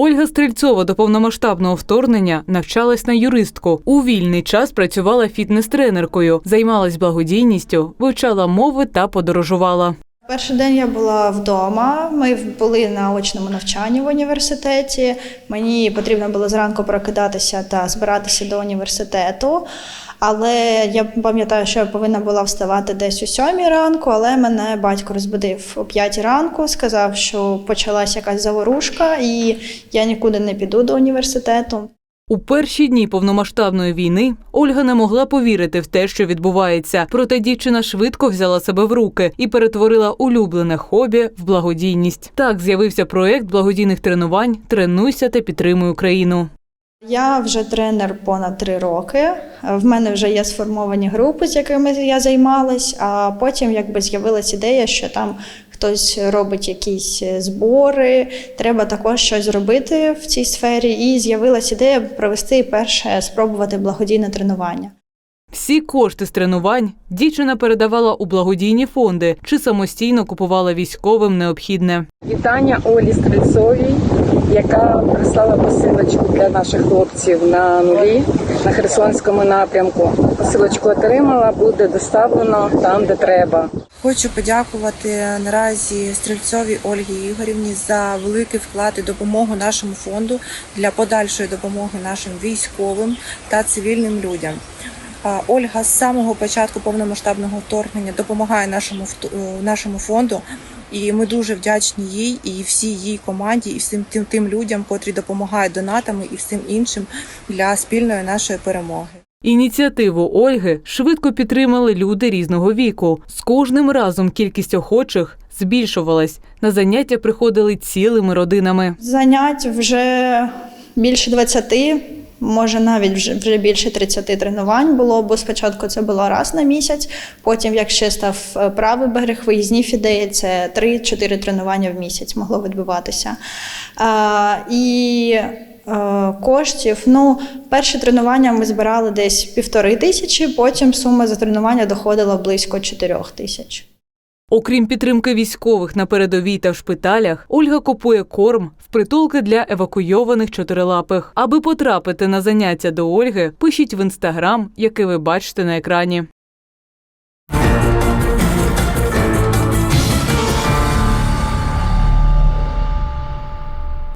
Ольга Стрельцова до повномасштабного вторгнення навчалась на юристку. У вільний час працювала фітнес-тренеркою, займалась благодійністю, вивчала мови та подорожувала. Перший день я була вдома. Ми були на очному навчанні в університеті. Мені потрібно було зранку прокидатися та збиратися до університету. Але я пам'ятаю, що я повинна була вставати десь о сьомій ранку, але мене батько розбудив о п'ятій ранку, сказав, що почалася якась заворушка, і я нікуди не піду до університету. У перші дні повномасштабної війни Ольга не могла повірити в те, що відбувається. Проте дівчина швидко взяла себе в руки і перетворила улюблене хобі в благодійність. Так з'явився проект благодійних тренувань Тренуйся та підтримуй Україну. Я вже тренер понад три роки. В мене вже є сформовані групи, з якими я займалась. А потім якби з'явилась ідея, що там хтось робить якісь збори. Треба також щось зробити в цій сфері. І з'явилась ідея провести перше спробувати благодійне тренування. Всі кошти з тренувань дівчина передавала у благодійні фонди чи самостійно купувала військовим необхідне. Вітання Олі Стрельцовій, яка прислала посилочку для наших хлопців на нулі на Херсонському напрямку. Посилочку отримала, буде доставлено там, де треба. Хочу подякувати наразі Стрільцовій Ольгі Ігорівні за великий вклад і допомогу нашому фонду для подальшої допомоги нашим військовим та цивільним людям. Ольга з самого початку повномасштабного вторгнення допомагає нашому е, нашому фонду, і ми дуже вдячні їй і всій її команді, і всім тим тим людям, котрі допомагають донатами і всім іншим для спільної нашої перемоги. Ініціативу Ольги швидко підтримали люди різного віку. З кожним разом кількість охочих збільшувалась. На заняття приходили цілими родинами. Занять вже більше 20, може навіть вже, вже більше 30 тренувань було, бо спочатку це було раз на місяць. Потім, як ще став е, правий берег, виїзні фідеї, це 3-4 тренування в місяць могло відбуватися. А, і е, коштів. Ну, перше тренування ми збирали десь півтори тисячі, потім сума за тренування доходила близько чотирьох тисяч. Окрім підтримки військових на передовій та в шпиталях, Ольга купує корм в притулки для евакуйованих чотирилапих. Аби потрапити на заняття до Ольги, пишіть в інстаграм, який ви бачите на екрані.